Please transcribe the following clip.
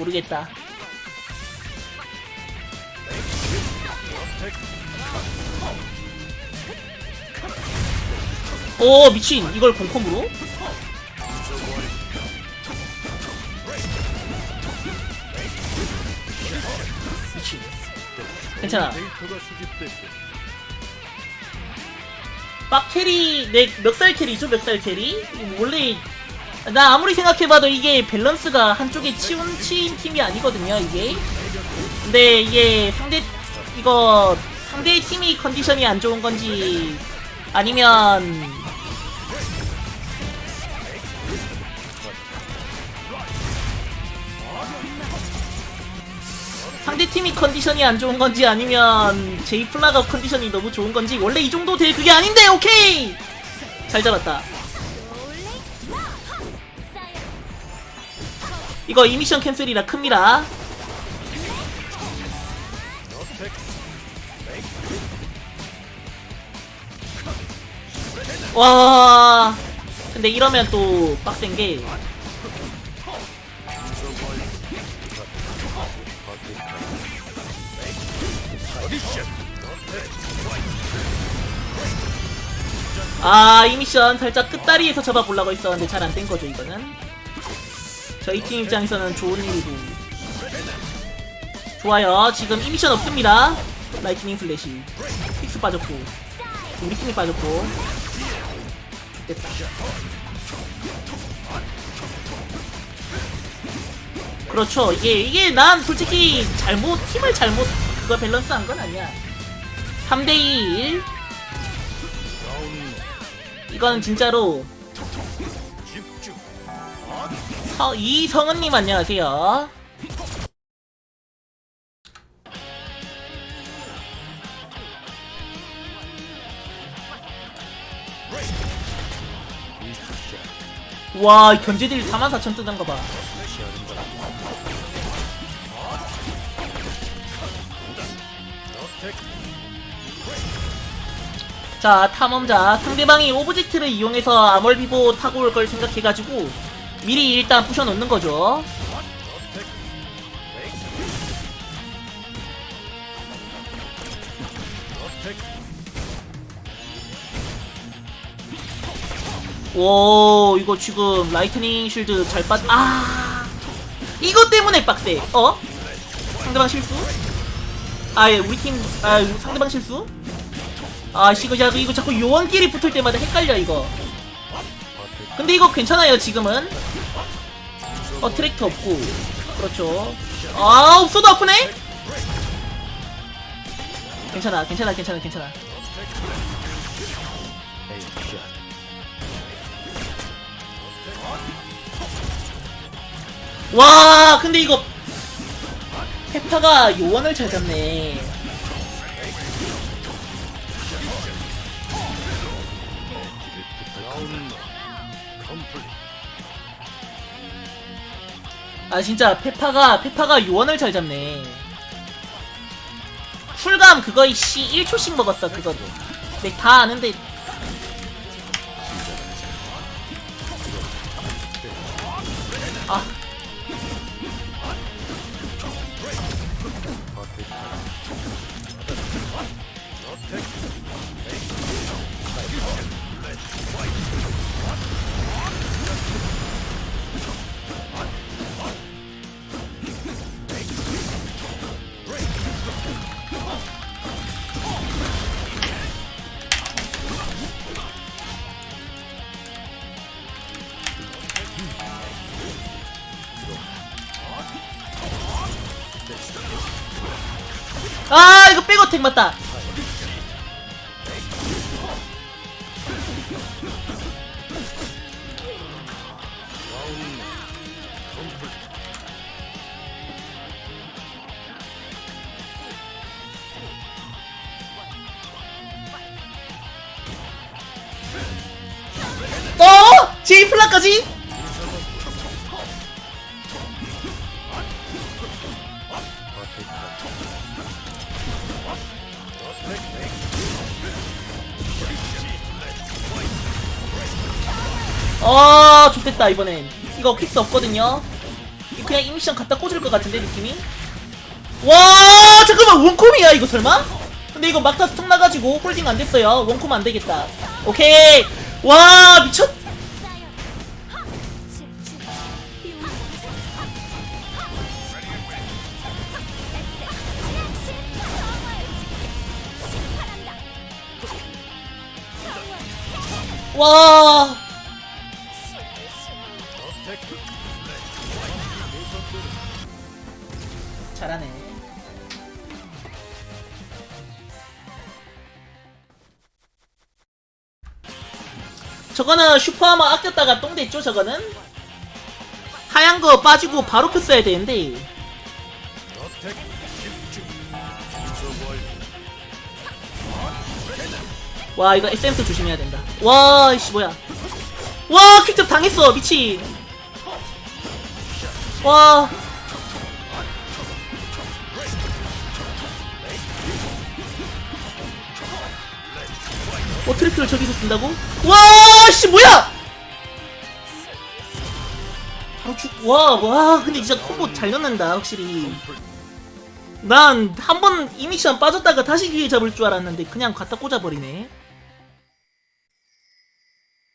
모르겠다. 오 미친 이걸 공컴으로? 미친 괜찮아 데이터가 수집됐고 빡캐리 내 멱살 캐리죠 멱살 캐리 원래 나 아무리 생각해봐도 이게 밸런스가 한쪽에 치운 치인 팀이 아니거든요 이게. 근데 이게 상대 이거 상대 팀이 컨디션이 안 좋은 건지 아니면 상대 팀이 컨디션이 안 좋은 건지 아니면 제이 플라가 컨디션이 너무 좋은 건지 원래 이 정도 될 그게 아닌데 오케이! 잘 잡았다 이거 이미션 캔슬이라 큽니다. 와. 근데 이러면 또 빡센 게. 아, 이 미션 살짝 끝다리에서 잡아보려고 했었는데 잘 안 된 거죠, 이거는. 저희 팀 입장에서는 좋은 일이고. 좋아요. 지금 이 미션 없습니다. 라이트닝 플래시. 픽스 빠졌고. 우리 팀이 빠졌고. 됐다. 그렇죠. 이게, 이게 난 솔직히 잘못, 팀을 잘못, 그거 밸런스 한 건 아니야. 3대2 이건 진짜로 서, 이성은님 안녕하세요. 와 견제딜 44,000 뜨는 거 봐. 자 탐험자 상대방이 오브젝트를 이용해서 아멀비보 타고 올 걸 생각해가지고 미리 일단 부셔놓는 거죠. 오 이거 지금 라이트닝 쉴드 잘 빠져. 아 이것 때문에 빡세. 어? 상대방 실수? 아예 우리 팀아 상대방 실수? 아 이거 자꾸 이거 자꾸 요원끼리 붙을 때마다 헷갈려 이거 근데 이거 괜찮아요 지금은. 어 트랙터 없고. 그렇죠. 아 없어도 아프네? 괜찮아 괜찮아 괜찮아 괜찮아. 와 근데 이거 페파가 요원을 잘 잡네 아 진짜 페파가 페파가 요원을 잘 잡네. 쿨감 그거 씨 1초씩 먹었어 그거도. 근데 다 아는데. 아 아 이거 백어택 맞다 어? 제이플라까지? 아 좋됐다 이번엔. 이거 퀵스 없거든요. 그냥 이 미션 갖다 꽂을 것 같은데 느낌이? 와 잠깐만 원콤이야 이거 설마? 근데 이거 막타 스톡 나가지고 홀딩 안 됐어요. 원콤 안 되겠다. 오케이. 와 미쳤 와 잘하네. 저거는 슈퍼하머 아꼈다가 똥 됐죠 저거는? 하얀 거 빠지고 바로 표 써야 되는데. 와 이거 에센스 조심해야 된다. 와 이씨 뭐야. 와 퀵접 당했어 미친. 와 어, 트리플을 저기서 쓴다고? 와, 씨, 뭐야! 바로 죽, 와, 와, 근데 진짜 콤보 잘 넣는다, 확실히. 난 한 번 이 미션 빠졌다가 다시 기회 잡을 줄 알았는데 그냥 갖다 꽂아버리네.